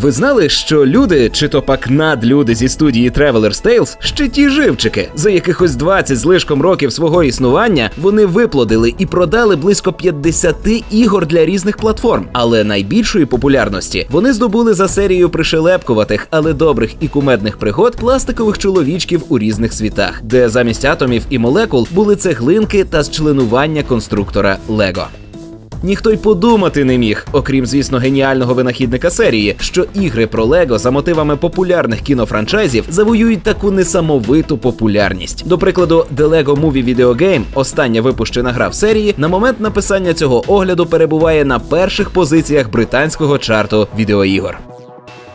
Ви знали, що люди, чи то пак надлюди зі студії Traveler's Tales, ще ті живчики, за якихось 20 з лишком років свого існування вони виплодили і продали близько 50 ігор для різних платформ. Але найбільшої популярності вони здобули за серію пришелепкуватих, але добрих і кумедних пригод пластикових чоловічків у різних світах, де замість атомів і молекул були цеглинки та зчленування конструктора Лего. Ніхто й подумати не міг, окрім звісно геніального винахідника серії, що ігри про Лего за мотивами популярних кінофранчайзів завоюють таку несамовиту популярність. До прикладу, The Lego Movie Video Game, остання випущена гра в серії, на момент написання цього огляду перебуває на перших позиціях британського чарту відеоігор.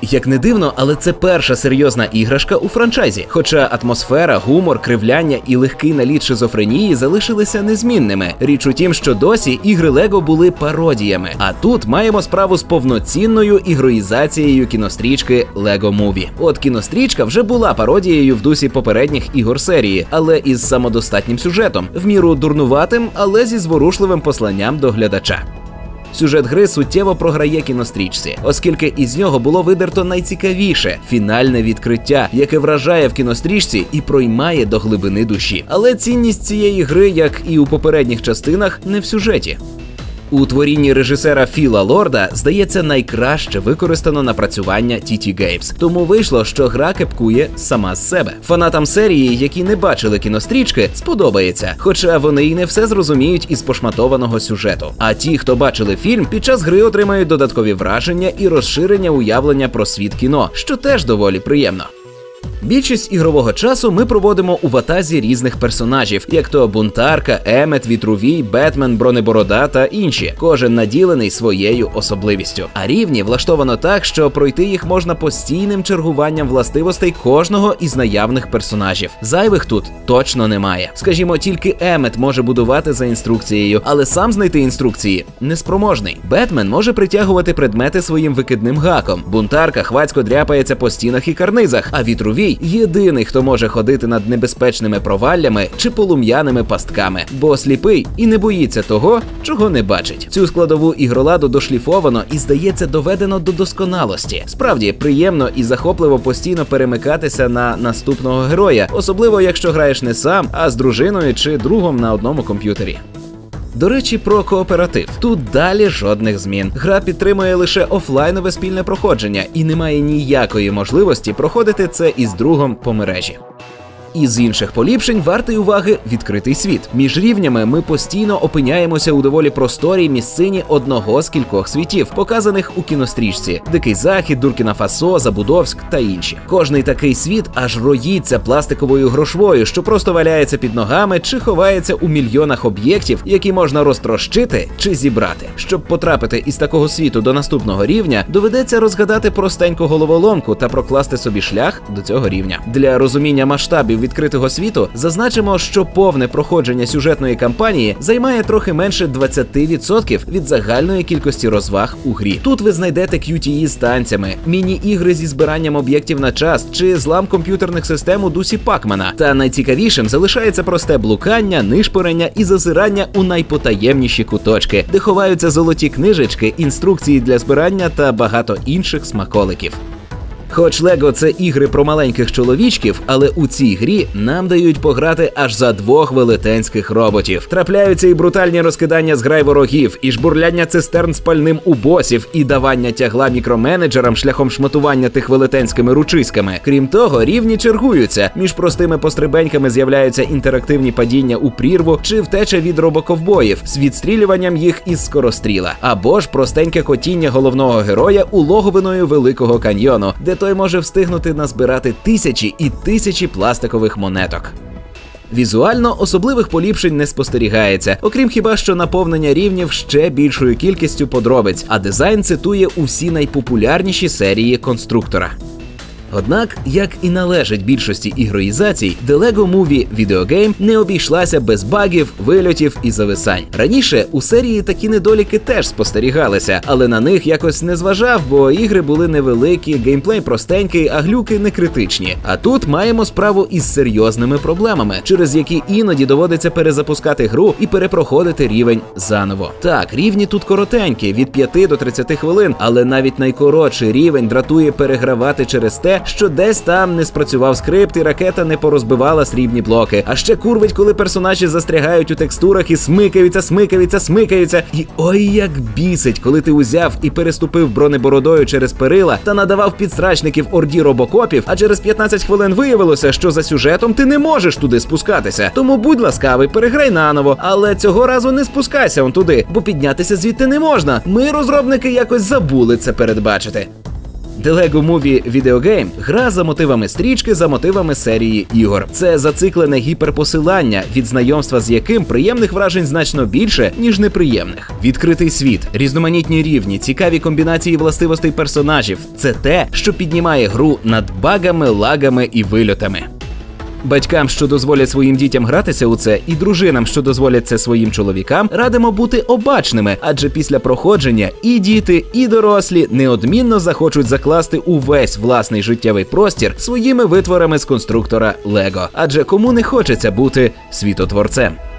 Як не дивно, але це перша серйозна іграшка у франчайзі. Хоча атмосфера, гумор, кривляння і легкий наліт шизофренії залишилися незмінними. Річ у тім, що досі ігри Лего були пародіями. А тут маємо справу з повноцінною ігроїзацією кінострічки Lego Movie. От кінострічка вже була пародією в дусі попередніх ігор серії, але із самодостатнім сюжетом, в міру дурнуватим, але зі зворушливим посланням до глядача. Сюжет гри суттєво програє кінострічці, оскільки із нього було видерто найцікавіше фінальне відкриття, яке вражає в кінострічці і проймає до глибини душі. Але цінність цієї гри, як і у попередніх частинах, не в сюжеті. У творінні режисера Філа Лорда здається найкраще використано напрацювання TT Games. Тому вийшло, що гра кепкує сама з себе. Фанатам серії, які не бачили кінострічки, сподобається, хоча вони й не все зрозуміють із пошматованого сюжету. А ті, хто бачили фільм, під час гри отримають додаткові враження і розширення уявлення про світ кіно, що теж доволі приємно. Більшість ігрового часу ми проводимо у ватазі різних персонажів, як то бунтарка, Емет, Вітрувій, Бетмен, Бронеборода та інші. Кожен наділений своєю особливістю. А рівні влаштовано так, що пройти їх можна постійним чергуванням властивостей кожного із наявних персонажів. Зайвих тут точно немає. Скажімо, тільки Емет може будувати за інструкцією, але сам знайти інструкції неспроможний. Бетмен може притягувати предмети своїм викидним гаком. Бунтарка хвацько дряпається по стінах і карнизах, а вітровій єдиний, хто може ходити над небезпечними проваллями чи полум'яними пастками, бо сліпий і не боїться того, чого не бачить. Цю складову ігроладу дошліфовано і здається доведено до досконалості. Справді приємно і захопливо постійно перемикатися на наступного героя, особливо якщо граєш не сам, а з дружиною чи другом на одному комп'ютері. До речі, про кооператив. Тут далі жодних змін. Гра підтримує лише офлайнове спільне проходження і немає ніякої можливості проходити це із другом по мережі. Із інших поліпшень вартий уваги відкритий світ. Між рівнями ми постійно опиняємося у доволі просторій місцині одного з кількох світів, показаних у кінострічці: Дикий Захід, Дуркіна Фасо, Забудовськ та інші. Кожний такий світ аж роїться пластиковою грошвою, що просто валяється під ногами чи ховається у мільйонах об'єктів, які можна розтрощити чи зібрати. Щоб потрапити із такого світу до наступного рівня, доведеться розгадати простеньку головоломку та прокласти собі шлях до цього рівня. Для розуміння масштабів відкритого світу зазначимо, що повне проходження сюжетної кампанії займає трохи менше 20% від загальної кількості розваг у грі. Тут ви знайдете QTE з танцями, міні-ігри зі збиранням об'єктів на час чи злам комп'ютерних систем у дусі Пакмана. Та найцікавішим залишається просте блукання, нишпорення і зазирання у найпотаємніші куточки, де ховаються золоті книжечки, інструкції для збирання та багато інших смаколиків. Хоч Лего це ігри про маленьких чоловічків, але у цій грі нам дають пограти аж за двох велетенських роботів. Трапляються і брутальні розкидання зграй ворогів, і жбурляння цистерн з пальним у босів, і давання тягла мікроменеджерам шляхом шматування тих велетенськими ручиськами. Крім того, рівні чергуються. Між простими пострибеньками з'являються інтерактивні падіння у прірву чи втеча від робоковбоїв з відстрілюванням їх із скоростріла, або ж простеньке хотіння головного героя улоговиною великого каньйону, де той може встигнути назбирати тисячі і тисячі пластикових монеток. Візуально особливих поліпшень не спостерігається, окрім хіба що наповнення рівнів ще більшою кількістю подробиць, а дизайн цитує усі найпопулярніші серії конструктора. Однак, як і належить більшості ігроїзацій, The Lego Movie Video Game не обійшлася без багів, вильотів і зависань. Раніше у серії такі недоліки теж спостерігалися, але на них якось не зважав, бо ігри були невеликі, геймплей простенький, а глюки не критичні. А тут маємо справу із серйозними проблемами, через які іноді доводиться перезапускати гру і перепроходити рівень заново. Так, рівні тут коротенькі, від 5 до 30 хвилин, але навіть найкоротший рівень дратує перегравати через те, що десь там не спрацював скрипт і ракета не порозбивала срібні блоки. А ще курвить, коли персонажі застрягають у текстурах і смикаються, смикаються, смикаються. І ой, як бісить, коли ти узяв і переступив бронебородою через перила та надавав підсрачників орді робокопів, а через 15 хвилин виявилося, що за сюжетом ти не можеш туди спускатися. Тому будь ласкавий, переграй наново, але цього разу не спускайся он туди, бо піднятися звідти не можна. Ми, розробники, якось забули це передбачити. The Lego Movie Video Game – гра за мотивами стрічки, за мотивами серії ігор. Це зациклене гіперпосилання, від знайомства з яким приємних вражень значно більше, ніж неприємних. Відкритий світ, різноманітні рівні, цікаві комбінації властивостей персонажів це те, що піднімає гру над багами, лагами і вильотами. Батькам, що дозволять своїм дітям гратися у це, і дружинам, що дозволять це своїм чоловікам, радимо бути обачними, адже після проходження і діти, і дорослі неодмінно захочуть закласти увесь власний життєвий простір своїми витворами з конструктора Лего. Адже кому не хочеться бути світотворцем.